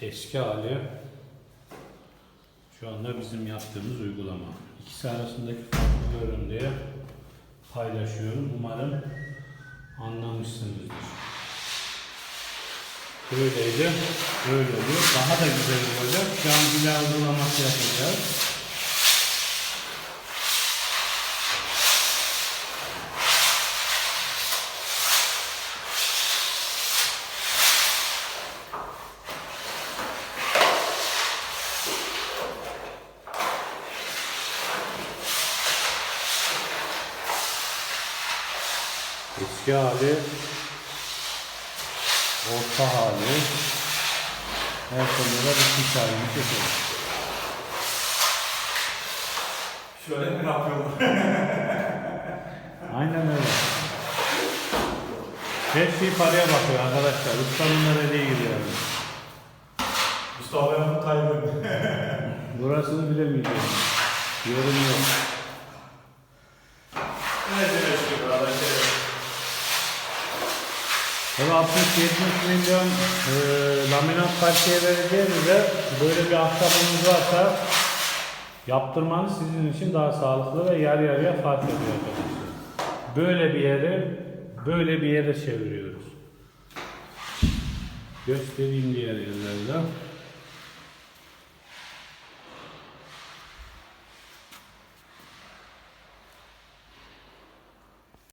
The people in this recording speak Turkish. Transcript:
Eski hali şu anda bizim yaptığımız uygulama. İkisi arasındaki farkı görün diye paylaşıyorum. Umarım anlamışsınızdır. Böyleydi. Böyle oluyor. Daha da güzel olacak. Şu an bile hazırlaması yapacağız. Eski hali, orta hali, her konuda bitmiş halini çekiyoruz. Şöyle mi yapıyorlar? Aynen öyle. Her şey paraya bakıyor arkadaşlar. Ustanın dediği gibi yani. Mustafa Bey'in kaybı. Burasını bilemeyeceğim. Yorum yok. Ne Tabii 60-70 milyon e, laminat parçaya vereceğinize böyle bir ahşabınız varsa yaptırmanız sizin için daha sağlıklı ve yarı yarıya fark ediyor arkadaşlar. Böyle bir yere böyle bir yere çeviriyoruz. Göstereyim diğer yerlerde.